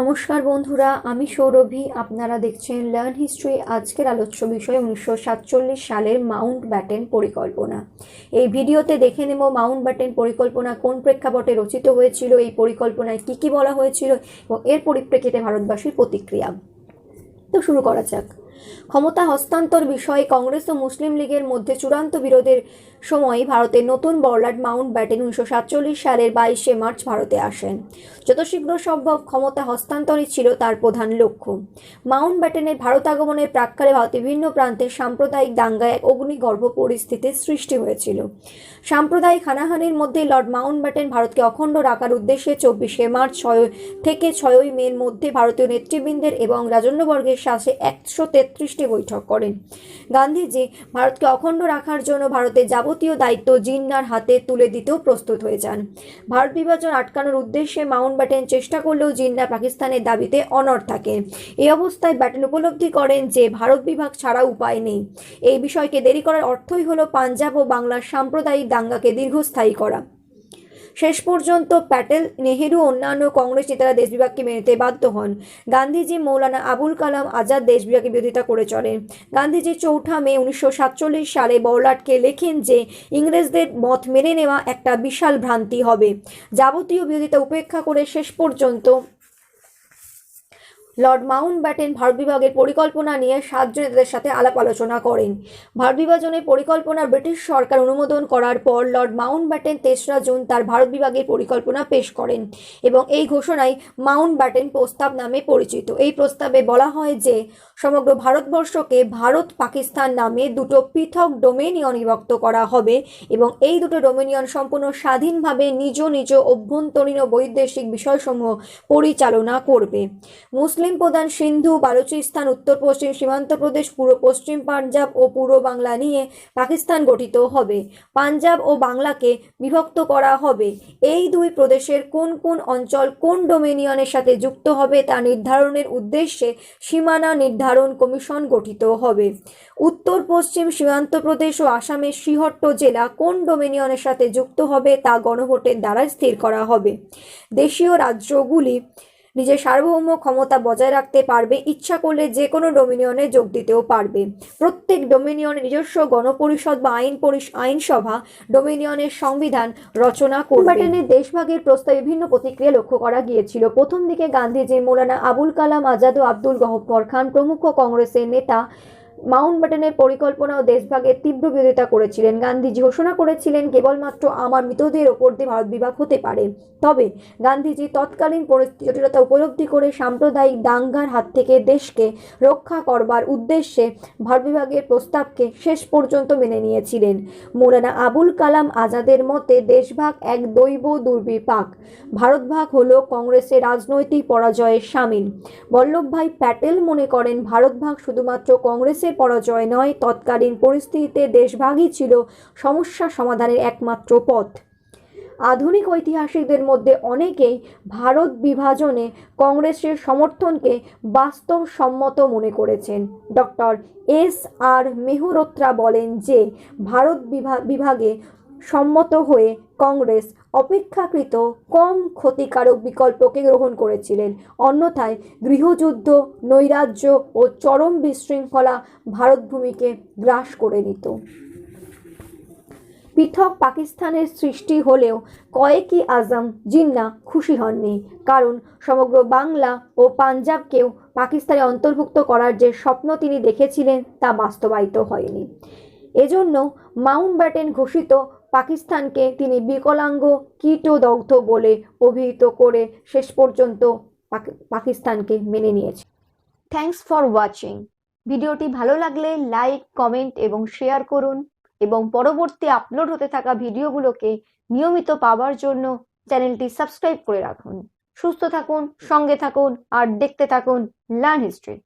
নমস্কার বন্ধুরা, আমি সৌরভী। আপনারা দেখছেন লার্ন হিস্ট্রি আজকের আলোচ্য বিষয় উনিশশো সাতচল্লিশ সালের মাউন্ট ব্যাটেন পরিকল্পনা। এই ভিডিওতে দেখে নেব মাউন্ট ব্যাটেন পরিকল্পনা কোন প্রেক্ষাপটে রচিত হয়েছিল, এই পরিকল্পনায় কি কি বলা হয়েছিল এবং এর পরিপ্রেক্ষিতে ভারতবাসীর প্রতিক্রিয়া। তো শুরু করা যাক। ক্ষমতা হস্তান্তর বিষয়ে কংগ্রেস ও মুসলিম লীগের মধ্যে চূড়ান্ত বিরোধের সময় ভারতের নতুন বড়লাট মাউন্ট ব্যাটেন উনিশশো সাতচল্লিশ সালের বাইশে মার্চ ভারতে আসেন। যত শীঘ্র সম্ভব ক্ষমতা হস্তান্তরই ছিল তার প্রধান লক্ষ্য। মাউন্ট ব্যাটেনের ভারত আগমনের প্রাক্কালে ভারতের বিভিন্ন প্রান্তে সাম্প্রদায়িক দাঙ্গায় এক অগ্নিগর্ভ পরিস্থিতির সৃষ্টি হয়েছিল। সাম্প্রদায়িক হানাহানির মধ্যে লর্ড মাউন্ট ব্যাটেন ভারতকে অখণ্ড রাখার উদ্দেশ্যে চব্বিশে মার্চ ছয় থেকে ছয়ই মের মধ্যে ভারতীয় নেতৃবৃন্দের এবং রাজন্যবর্গের সাথে একশো তেত্রিশটি বৈঠক করেন। গান্ধীজি ভারতকে অখণ্ড রাখার জন্য ভারতের যাবতীয় দায়িত্ব জিন্নার হাতে তুলে দিতেও প্রস্তুত হয়ে যান। ভারত বিভাজন আটকানোর উদ্দেশ্যে মাউন্ট ব্যাটেন চেষ্টা করলেও জিন্না পাকিস্তানের দাবিতে অনর থাকে। এই অবস্থায় ব্যাটেন উপলব্ধি করেন যে, ভারত বিভাগ ছাড়া উপায় নেই। এই বিষয়কে দেরি করার অর্থই হলো পাঞ্জাব ও বাংলার সাম্প্রদায়িক দাঙ্গাকে দীর্ঘস্থায়ী করা। শেষ পর্যন্ত প্যাটেল, নেহেরু, অন্যান্য কংগ্রেস নেতারা দেশ বিভাগকে মেনে বাধ্য হন। গান্ধীজি মৌলানা আবুল কালাম আজাদ দেশ বিভাগের বিরোধিতা করে চলেন। গান্ধীজি চৌঠা মে উনিশশো সাতচল্লিশ সালে বড়লাটকে লেখেন যে, ইংরেজদের মত মেনে নেওয়া একটা বিশাল ভ্রান্তি হবে। যাবতীয় বিরোধিতা উপেক্ষা করে শেষ পর্যন্ত লর্ড মাউন্ট ব্যাটেন ভারত বিভাগের পরিকল্পনা নিয়ে সাতজন নেতাদের সাথে আলাপ আলোচনা করেন। ভারত বিভাজনের পরিকল্পনা ব্রিটিশ সরকার অনুমোদন করার পর লর্ড মাউন্ট ব্যাটেন তেসরা জুন তার ভারত বিভাগের পরিকল্পনা পেশ করেন এবং এই ঘোষণায় মাউন্ট ব্যাটেন প্রস্তাব নামে পরিচিত। এই প্রস্তাবে বলা হয় যে, সমগ্র ভারতবর্ষকে ভারত পাকিস্তান নামে দুটো পৃথক ডোমেনিয়ন বিভক্ত করা হবে এবং এই দুটো ডোমেনিয়ন সম্পূর্ণ স্বাধীনভাবে নিজ নিজ অভ্যন্তরীণ বৈদেশিক বিষয়সমূহ পরিচালনা করবে। মুসলিম প্রধান সিন্ধু, বালুচিস্তান উত্তর পশ্চিম সীমান্ত প্রদেশ, পূর্ব পশ্চিম পাঞ্জাব ও পূর্ব বাংলা নিয়ে পাকিস্তান গঠিত হবে। পাঞ্জাব ও বাংলাকে বিভক্ত করা হবে। এই দুই প্রদেশের কোন কোন অঞ্চল কোন ডোমেনিয়নের সাথে যুক্ত হবে তা নির্ধারণের উদ্দেশ্যে সীমানা নির্ধারণ কমিশন গঠিত হবে। উত্তর পশ্চিম সীমান্ত প্রদেশ ও আসামের শ্রীহট্ট জেলা কোন ডোমেনিয়নের সাথে যুক্ত হবে তা গণভোটের দ্বারা স্থির করা হবে। দেশীয় রাজ্যগুলি নিজের সার্বভৌম ক্ষমতা বজায় রাখতে পারবে, ইচ্ছা করলে যে কোনো ডোমিনিয়নে যোগ দিতেও পারবে। প্রত্যেক ডোমিনিয়নের নিজস্ব গণপরিষদ বা আইন আইনসভা ডোমিনিয়নের সংবিধান রচনা করবে। দেশভাগের প্রস্তাবে বিভিন্ন প্রতিক্রিয়া লক্ষ্য করা গিয়েছিল। প্রথম দিকে গান্ধীজি, মৌলানা আবুল কালাম আজাদ ও আব্দুল গহব্বর খান প্রমুখ কংগ্রেসের নেতা মাউন্ট ব্যাটেনের পরিকল্পনা ও দেশভাগের তীব্র বিরোধিতা করেছিলেন। গান্ধীজি ঘোষণা করেছিলেন, কেবলমাত্র আমার মৃতদের ওপর দিয়ে ভারত বিভাগ হতে পারে। তবে গান্ধীজি তৎকালীন পরিস্থিতি জটিলতা উপলব্ধি করে সাম্প্রদায়িক দাঙ্গার হাত থেকে দেশকে রক্ষা করবার উদ্দেশ্যে ভারত বিভাগের প্রস্তাবকে শেষ পর্যন্ত মেনে নিয়েছিলেন। মৌলানা আবুল কালাম আজাদের মতে, দেশভাগ এক দৈব দুর্বিপাক। ভারত ভাগ হলো কংগ্রেসের রাজনৈতিক পরাজয়ের সামিল। বল্লভভাই প্যাটেল মনে করেন, ভারত ভাগ শুধুমাত্র কংগ্রেসের পরাজয় নয়, তৎকালীন পরিস্থিতিতে দেশভাগই ছিল সমস্যা সমাধানের একমাত্র পথ। আধুনিক ঐতিহাসিকদের মধ্যে অনেকেই ভারত বিভাজনে কংগ্রেসের সমর্থনকে বাস্তবসম্মত মনে করেছেন। ডক্টর এস আর মেহরোত্রা বলেন যে, ভারত বিভা- বিভাগে সম্মত হয়ে কংগ্রেস অপেক্ষাকৃত কম ক্ষতিকারক বিকল্পকে গ্রহণ করেছিলেন। অন্যথায় গৃহযুদ্ধ, নৈরাজ্য ও চরম বিশৃঙ্খলা ভারতভূমিকে গ্রাস করে নিত। পৃথক পাকিস্তানের সৃষ্টি হলেও কয়েকই আজম জিন্না খুশি হননি। কারণ সমগ্র বাংলা ও পাঞ্জাবকেও পাকিস্তানে অন্তর্ভুক্ত করার যে স্বপ্ন তিনি দেখেছিলেন তা বাস্তবায়িত হয়নি। এজন্য মাউন্ট ব্যাটেন ঘোষিত পাকিস্তানকে তিনি বিকলাঙ্গ, কীটদগ্ধ বলে অভিহিত করে শেষ পর্যন্ত পাকিস্তানকে মেনে নিয়েছে। থ্যাঙ্কস ফর ওয়াচিং ভিডিওটি ভালো লাগলে লাইক কমেন্ট এবং শেয়ার করুন এবং পরবর্তী আপলোড হতে থাকা ভিডিওগুলোকে নিয়মিত পাওয়ার জন্য চ্যানেলটি সাবস্ক্রাইব করে রাখুন। সুস্থ থাকুন, সঙ্গে থাকুন আর দেখতে থাকুন লার্ন হিস্ট্রি